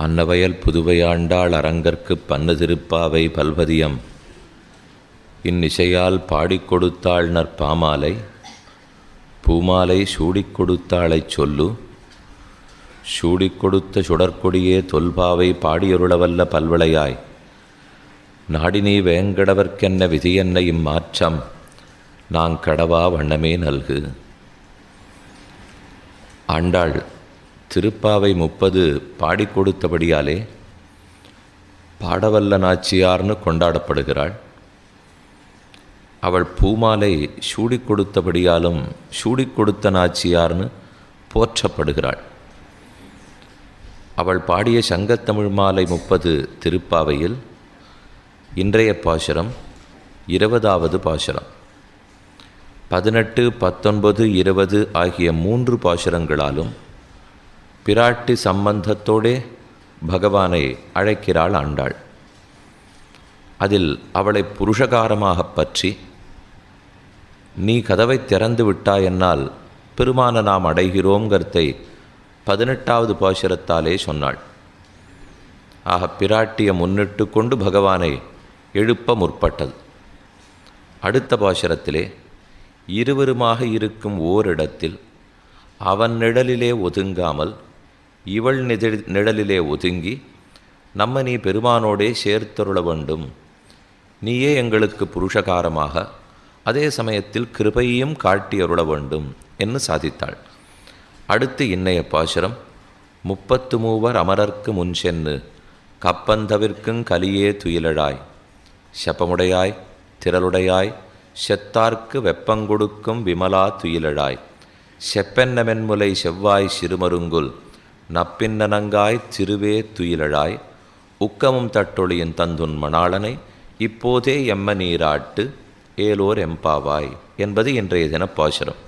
அன்னவயல் புதுவையாண்டாள் அரங்கற்குப் பன்னு திருப்பாவை பல்வதியம். இந்நிசையால் பாடிக் கொடுத்தாள் நற்பாமாலை. பூமாலை சூடிக் கொடுத்தாளைச் சொல்லு. சூடிக் கொடுத்த சுடற்கொடியே தொல்பாவை பாடியருளவல்ல பல்வளையாய். நாடினி வேங்கடவர்க்கென்ன விதியென்ன இம்மாற்றம்? நாங் கடவா வண்ணமே நல்கு. ஆண்டாள் திருப்பாவை முப்பது பாடி கொடுத்தபடியாலே பாடவல்ல நாச்சியார்னு கொண்டாடப்படுகிறாள். அவள் பூமாலை சூடி கொடுத்தபடியாலும் சூடி கொடுத்த நாச்சியார்னு போற்றப்படுகிறாள். அவள் பாடிய சங்கத்தமிழ் மாலை முப்பது திருப்பாவையில் இன்றைய பாசுரம் இருபதாவது பாசுரம். பதினெட்டு பத்தொன்பது இருபது ஆகிய மூன்று பாசுரங்களாலும் பிராட்டி சம்பந்தத்தோடே பகவானை அழைக்கிறாள் ஆண்டாள். அதில் அவளை புருஷகாரமாகப் பற்றி நீ கதவை திறந்து விட்டாயென்னால் பெருமான நாம் அடைகிறோங்கிறதை பதினெட்டாவது பாசுரத்தாலே சொன்னாள். ஆக பிராட்டியை முன்னிட்டு கொண்டு பகவானை எழுப்ப முற்பட்டது. அடுத்த பாசுரத்திலே இருவருமாக இருக்கும் ஓரிடத்தில் அவன் நிழலிலே ஒதுங்காமல் இவள் நிதி நிழலிலே ஒதுங்கி நம்ம நீ பெருமானோடே சேர்த்தருள வேண்டும். நீயே எங்களுக்கு புருஷகாரமாக அதே சமயத்தில் கிருபையும் காட்டி அருள வேண்டும் என்று சாதித்தாள். அடுத்து இன்னைய பாசுரம் முப்பத்து மூவர் அமரர்க்கு முன் சென்று கப்பந்தவிற்கும் கலியே துயிலழாய். செப்பமுடையாய் திரளுடையாய் செத்தார்க்கு வெப்பங்கொடுக்கும் விமலா துயிலழாய். செப்பென்னமென்முலை செவ்வாய் சிறுமருங்குல் நப்பின்னனங்காய் சிறுவே துயிலழாய் உக்கமும் தட்டொளியின் தந்துன் மணாளனை இப்போதே எம்ம நீராட்டு ஏலோர் எம்பாவாய் என்பது இன்றைய தின பாசுரம்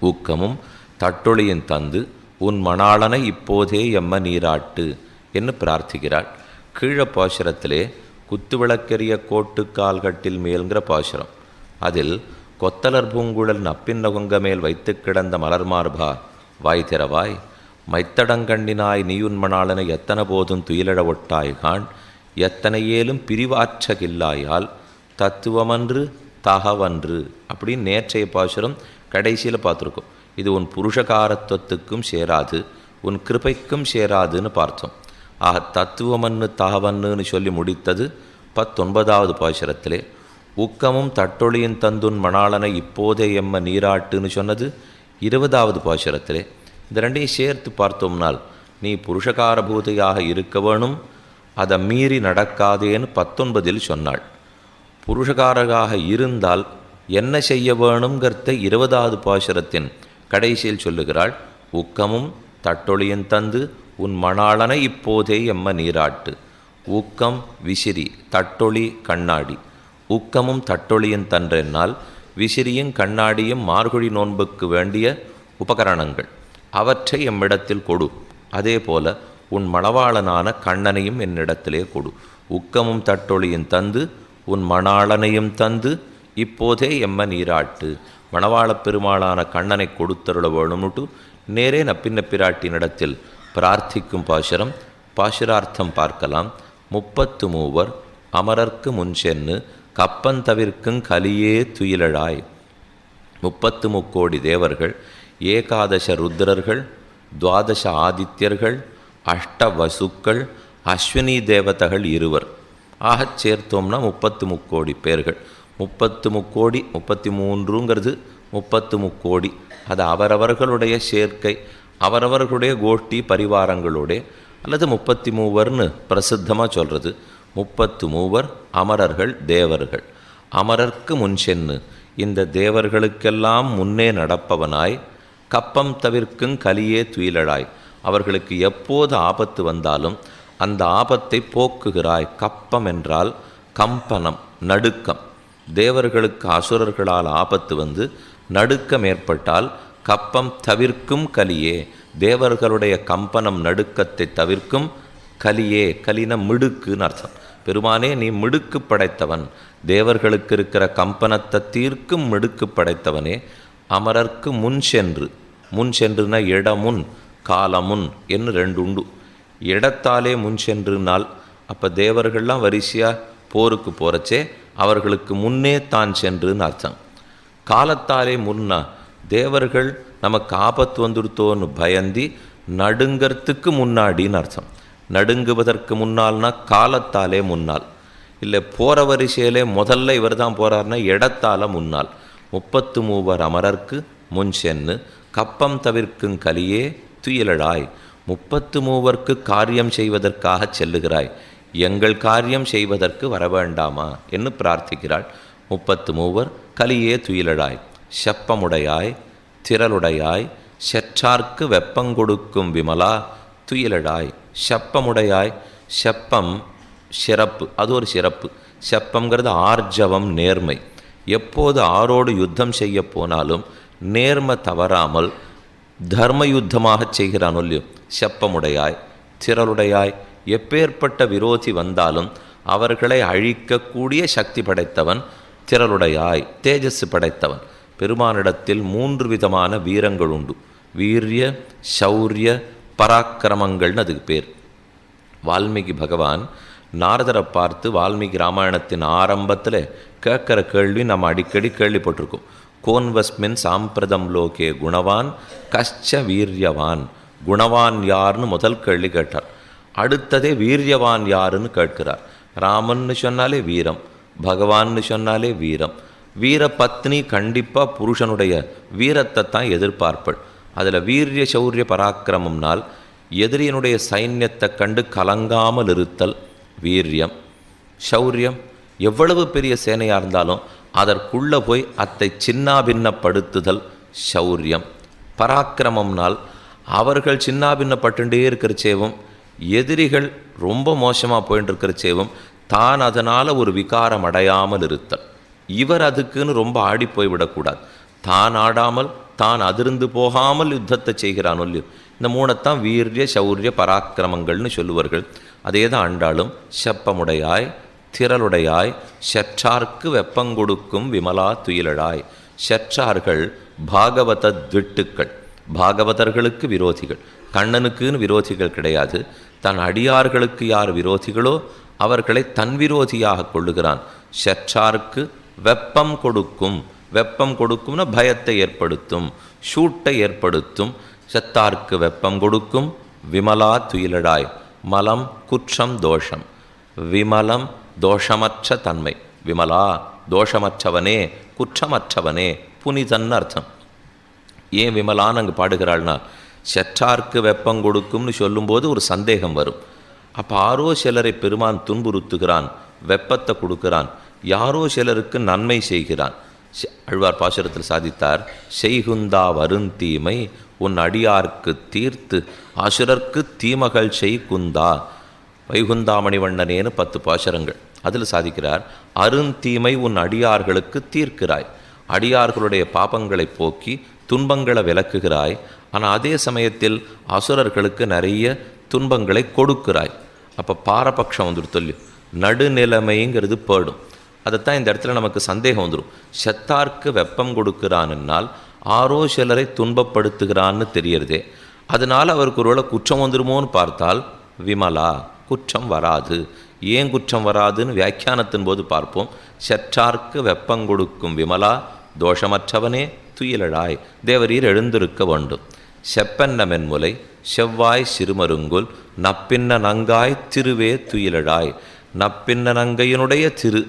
ஊக்கமும் தட்டொளியின் தந்து உன் மணாளனை இப்போதே எம்ம நீராட்டு என்று பிரார்த்திக்கிறாள். கீழ பாசுரத்திலே குத்துவிளக்கெரிய கோட்டு கால்கட்டில் மேல்கிற பாசுரம். அதில் கொத்தலர் பூங்குழல் நப்பின் நகுங்க மேல் வைத்து கிடந்த மலர் மார்பா வாய் திறவாய் மைத்தடங்கண்ணினாய் நீயுன் மணாளனை எத்தனை போதும் துயிலழ ஒட்டாய்கான் எத்தனையேலும் எத்தனை ஏலும் பிரிவாற்றகில்லாயால் தத்துவமன்று தகவன்று. அப்படின்னு நேற்றைய பாசுரம் கடைசியில் பார்த்துருக்கோம். இது உன் புருஷகாரத்துவத்துக்கும் சேராது உன் கிருபைக்கும் சேராதுன்னு பார்த்தோம். ஆக தத்துவமன்னு தகவன்னுன்னு சொல்லி முடித்தது பத்தொன்பதாவது பாசுரத்திலே. உக்கமும் தட்டொளியின் தந்துன் மணாளனை இப்போதே எம்ம நீராட்டுன்னு சொன்னது இருபதாவது பாசுரத்திலே. இந்த ரெண்டையும் சேர்த்து பார்த்தோம்னால் நீ புருஷகாரபூதையாக இருக்க வேணும் அதை மீறி நடக்காதேன்னு பத்தொன்பதில் சொன்னாள். புருஷகாரராக இருந்தால் என்ன செய்ய வேணுங்கிறத இருபதாவது பாசுரத்தின் கடைசியில் சொல்லுகிறாள். உக்கமும் தட்டொளியின் தந்து உன் மணாளனை இப்போதே எம்ம நீராட்டு. ஊக்கம் விசிறி தட்டொளி கண்ணாடி. ஊக்கமும் தட்டொளியின் தன்றென்னால் விசிறியும் கண்ணாடியும் மார்கொழி நோன்புக்கு வேண்டிய உபகரணங்கள். அவற்றை எம்மிடத்தில் கொடு. அதே போல உன் மணவாளனான கண்ணனையும் என்னிடத்திலே கொடு. உக்கமும் தட்டொளியும் தந்து உன் மணாளனையும் தந்து இப்போதே எம்ம நீராட்டு. மணவாளப் பெருமாளான கண்ணனை கொடுத்தருள வேணும்னுட்டு நேரே நப்பின்ன நப்பிராட்டினிடத்தில் பிரார்த்திக்கும் பாசுரம் பாசுரார்த்தம் பார்க்கலாம். முப்பத்து மூவர் அமரர்க்கு முன் சென்று கப்பந்தவிர்க்குங் கலியே துயிலழாய். முப்பத்து முக்கோடி தேவர்கள் ஏகாதச ருத்ரர்கள் துவாதச ஆதித்யர்கள் அஷ்ட வசுக்கள் அஸ்வினி தேவதகள் இருவர். ஆகச் சேர்த்தோம்னா முப்பத்து முக்கோடி பேர்கள். முப்பத்து முக்கோடி முப்பத்தி மூன்றுங்கிறது முப்பத்து முக்கோடி அது அவரவர்களுடைய சேர்க்கை அவரவர்களுடைய கோஷ்டி பரிவாரங்களோட அல்லது முப்பத்தி மூவர்னு பிரசித்தமாக சொல்கிறது முப்பத்து மூவர் அமரர்கள் தேவர்கள். அமரர்க்கு முன் சென்று இந்த தேவர்களுக்கெல்லாம் முன்னே நடப்பவனாய் கப்பம் தவிர்க்கும் கலியே துயிலழாய். அவர்களுக்கு எப்போது ஆபத்து வந்தாலும் அந்த ஆபத்தை போக்குகிறாய். கப்பம் என்றால் கம்பனம் நடுக்கம். தேவர்களுக்கு அசுரர்களால் ஆபத்து வந்து நடுக்கம் ஏற்பட்டால் கப்பம் தவிர்க்கும் கலியே. தேவர்களுடைய கம்பனம் நடுக்கத்தை தவிர்க்கும் கலியே. கலின மிடுக்குன்னு அர்த்தம். பெருமானே நீ மிடுக்கு படைத்தவன். தேவர்களுக்கு இருக்கிற கம்பனத்தை தீர்க்கும் மிடுக்கு படைத்தவனே. அமரர்க்கு முன் சென்று. முன் சென்றுனா இடமுன் காலமுன் என்று ரெண்டு உண்டு. இடத்தாலே முன் சென்றுனால் அப்போ தேவர்கள்லாம் வரிசையாக போருக்கு போகிறச்சே அவர்களுக்கு முன்னே தான் சென்றுன்னு அர்த்தம். காலத்தாலே முன்னா தேவர்கள் நமக்கு ஆபத்து வந்துடுத்தோன்னு பயந்தி நடுங்கிறதுக்கு முன்னாடின்னு அர்த்தம். நடுங்குவதற்கு முன்னால்னா காலத்தாலே முன்னால். இல்லை போகிற வரிசையிலே முதல்ல இவர் தான் போகிறாருன்னா இடத்தால முன்னால். முப்பத்து மூவர் அமரர்க்கு முன் சென்று கப்பம் தவிர்க்கும் கலியே துயிலழாய். முப்பத்து மூவர்க்கு காரியம் செய்வதற்காக செல்லுகிறாய். எங்கள் காரியம் செய்வதற்கு வர வேண்டாமா என்று பிரார்த்திக்கிறாள். முப்பத்து மூவர் கலியே துயிலழாய். செப்பமுடையாய் திரளுடையாய். செற்றார்க்கு வெப்பங்கொடுக்கும் விமலா துயிலழாய். செப்பமுடையாய் செப்பம் சிறப்பு. அது ஒரு சிறப்பு. செப்பங்கிறது ஆர்ஜவம் நேர்மை. எப்போது ஆரோடு யுத்தம் செய்ய போனாலும் நேர்ம தவறாமல் தர்ம யுத்தமாக செய்கிறான் ஒல்லியும் செப்பமுடையாய் திரளுடையாய் எப்பேற்பட்ட விரோதி வந்தாலும் அவர்களை அழிக்கக்கூடிய சக்தி படைத்தவன் திரளுடையாய் தேஜஸ் படைத்தவன். பெருமானிடத்தில் மூன்று விதமான வீரங்கள் உண்டு. வீரிய சௌரிய பராக்கிரமங்கள்னு அதுக்கு பேர். வால்மீகி பகவான் நாரதரை பார்த்து வால்மீகி ராமாயணத்தின் ஆரம்பத்தில் கேட்குற கேள்வி நம்ம அடிக்கடி கேள்விப்பட்டிருக்கோம். கோன்வஸ்மின் சாம்பிரதம் லோகே குணவான் கஷ்ட வீரியவான். குணவான் யார்னு முதல் கேள்வி கேட்டார். அடுத்ததே வீரியவான் யாருன்னு கேட்கிறார். ராமன்னு சொன்னாலே வீரம் பகவான்னு சொன்னாலே வீரம். வீர பத்னி கண்டிப்பாக புருஷனுடைய வீரத்தை தான் எதிர்பார்ப்பள். அதில் வீரிய சௌரிய பராக்கிரமம்னால் எதிரியனுடைய சைன்யத்தை கண்டு கலங்காமல் இருத்தல் வீரியம் சௌரியம் எவ்வளவு பெரிய சேனையாக இருந்தாலும் அதற்குள்ளே போய் அத்தை சின்னாபின்னப்படுத்துதல் சௌரியம் பராக்கிரமம்னால் அவர்கள் சின்னாபின்னப்பட்டுட்டே இருக்கிறச்சேவும் எதிரிகள் ரொம்ப மோசமாக போயிட்டு இருக்கிறச்சேவும் தான் அதனால் ஒரு விகாரம் அடையாமல் இருத்தல். இவர் அதுக்குன்னு ரொம்ப ஆடி போய் விடக்கூடாது. தான் ஆடாமல் தான் அதிர்ந்து போகாமல் யுத்தத்தை செய்கிறான் இல்லையோ இந்த மூணைத்தான் வீரிய சௌரிய பராக்கிரமங்கள்னு சொல்லுவார்கள். அதே தான் ஆண்டாலும் செப்பமுடையாய் திரளுடையாய் செற்றார்க்கு வெப்பங்கொடுக்கும் விமலா துயிலழாய். செற்றார்கள் பாகவத திட்டுக்கள் பாகவதர்களுக்கு விரோதிகள். கண்ணனுக்குன்னு விரோதிகள் கிடையாது. தன் அடியார்களுக்கு யார் விரோதிகளோ அவர்களை தன் விரோதியாக கொள்ளுகிறான். செற்றார்க்கு வெப்பம் கொடுக்கும் வெப்பம் கொடுக்கும்னா பயத்தை ஏற்படுத்தும் ஷூட்டை ஏற்படுத்தும். செத்தார்க்கு வெப்பம் கொடுக்கும் விமலா துயிலடாய் மலம் குற்றம் தோஷம். விமலம் தோஷமற்ற தன்மை. விமலா தோஷமற்றவனே குற்றமற்றவனே புனிதன் அர்த்தம். ஏன் விமலான்னு அங்கே பாடுகிறாள்னா செற்றார்க்கு வெப்பம் கொடுக்கும்னு சொல்லும்போது ஒரு சந்தேகம் வரும். அப்போ ஆரோ சிலரை பெருமான் துன்புறுத்துகிறான் வெப்பத்தை கொடுக்கிறான் யாரோ சிலருக்கு நன்மை செய்கிறான். அழ்வார் பாசுரத்தில் சாதித்தார். செய்குந்தா வருந்தீமை உன் அடியார்க்கு தீர்த்து அசுரர்க்கு தீமகள் செய்குந்தா. வைகுந்தாமணிவண்ணனேன்னு பத்து பாசுரங்கள். அதில் சாதிக்கிறார் அருந்தீமை உன் அடியார்களுக்கு தீர்க்கிறாய். அடியார்களுடைய பாபங்களை போக்கி துன்பங்களை விளக்குகிறாய். ஆனால் அதே சமயத்தில் அசுரர்களுக்கு நிறைய துன்பங்களை கொடுக்கிறாய். அப்போ பாரபட்சம் வந்துடும் சொல்லி நடுநிலைமைங்கிறது போடும். அதைத்தான் இந்த இடத்துல நமக்கு சந்தேகம் வந்துடும் செத்தார்க்கு வெப்பம் கொடுக்கிறான்னால் ஆரோ சிலரை துன்பப்படுத்துகிறான்னு தெரியறதே. அதனால் அவருக்கு ஒருவேளை குற்றம் வந்துருமோன்னு பார்த்தால் விமலா குற்றம் வராது. ஏன் குற்றம் வராதுன்னு வியாக்கியானத்தின் போது பார்ப்போம். செற்றார்க்கு வெப்பம் கொடுக்கும் விமலா தோஷமற்றவனே துயிலழாய். தேவரீர் எழுந்திருக்க வேண்டும். செப்பன்ன மென்முலை செவ்வாய் சிறுமருங்குல் நப்பின்ன நங்காய் திருவே துயிலழாய். நப்பின்ன நங்கையினுடைய திரு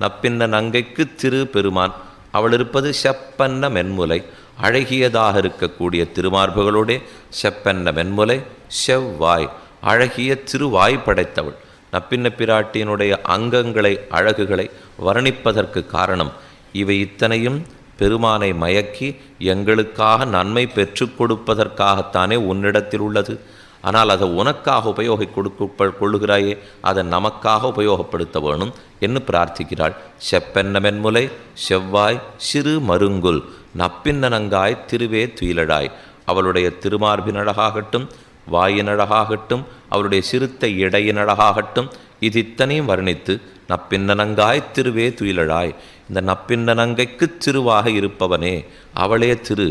நப்பின்ன நங்கைக்கு திரு பெருமான். அவள் இருப்பது செப்பன்ன மென்முலை. அழகியதாக இருக்கக்கூடிய திருமார்புகளோடே செப்பன்ன மென்முலை செவ்வாய். அழகிய திருவாய் படைத்தவள். நப்பின்ன பிராட்டியினுடைய அங்கங்களை அழகுகளை வர்ணிப்பதற்கு காரணம் இவை இத்தனையும் பெருமானை மயக்கி எங்களுக்காக நன்மை பெற்றுக் கொடுப்பதற்காகத்தானே உன்னிடத்தில் உள்ளது. ஆனால் அதை உனக்காக உபயோகி கொடுக்க கொள்ளுகிறாயே அதை நமக்காக உபயோகப்படுத்த வேணும் என்று பிரார்த்திக்கிறாள். செப்பென்ன மென்முலை செவ்வாய் சிறு மருங்குல் நப்பின்னனங்காய் திருவே துயிலடாய். அவளுடைய திருமார்பின் அழகாகட்டும் வாயின் அழகாகட்டும் அவளுடைய சிறுத்தை இடையின் அழகாகட்டும் இது இத்தனையும் வர்ணித்து நப்பின்னனங்காய் திருவே துயிலழாய் இந்த நப்பின்னனங்கைக்கு திருவாக இருப்பவனே அவளே திரு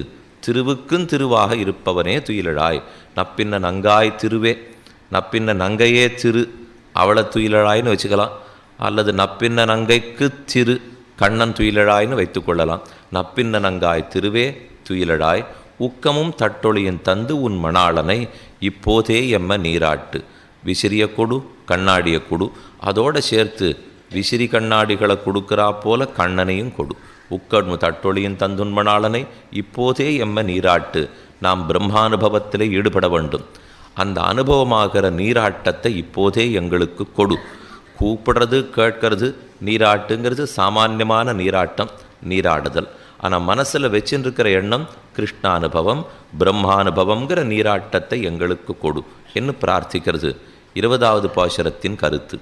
திருவுக்கும் திருவாக இருப்பவனே துயிலழாய். நப்பின்ன நங்காய் திருவே நப்பின்ன நங்கையே சிறு அவளை துயிலழாய்னு வச்சுக்கலாம். அல்லது நப்பின்ன நங்கைக்கு சிறு கண்ணன் துயிலழாய்னு வைத்துக்கொள்ளலாம் நப்பின்ன நங்காய் திருவே துயிலழாய். உக்கமும் தட்டொளியும் தந்து உன் மணாளனை இப்போதே எம்ம நீராட்டு. விசிறிய கொடு கண்ணாடிய கொடு. அதோடு சேர்த்து விசிறி கண்ணாடிகளை கொடுக்கிறா போல கண்ணனையும் கொடு. உக்கண்மு தட்டொளியின் தந்துன்மணாளனை இப்போதே எம்ம நீராட்டு நாம் பிரம்மானுபவத்திலே ஈடுபட வேண்டும். அந்த அனுபவமாகிற நீராட்டத்தை இப்போதே எங்களுக்கு கொடு. கூப்பிடுறது கேட்கறது நீராட்டுங்கிறது சாமான்யமான நீராட்டம் நீராடுதல். ஆனால் மனசில் வச்சுன்னு இருக்கிற எண்ணம் கிருஷ்ணானுபவம் பிரம்மானுபவங்கிற நீராட்டத்தை எங்களுக்கு கொடு என்று பிரார்த்திக்கிறது. இருபதாவது பாசுரத்தின் கருத்து.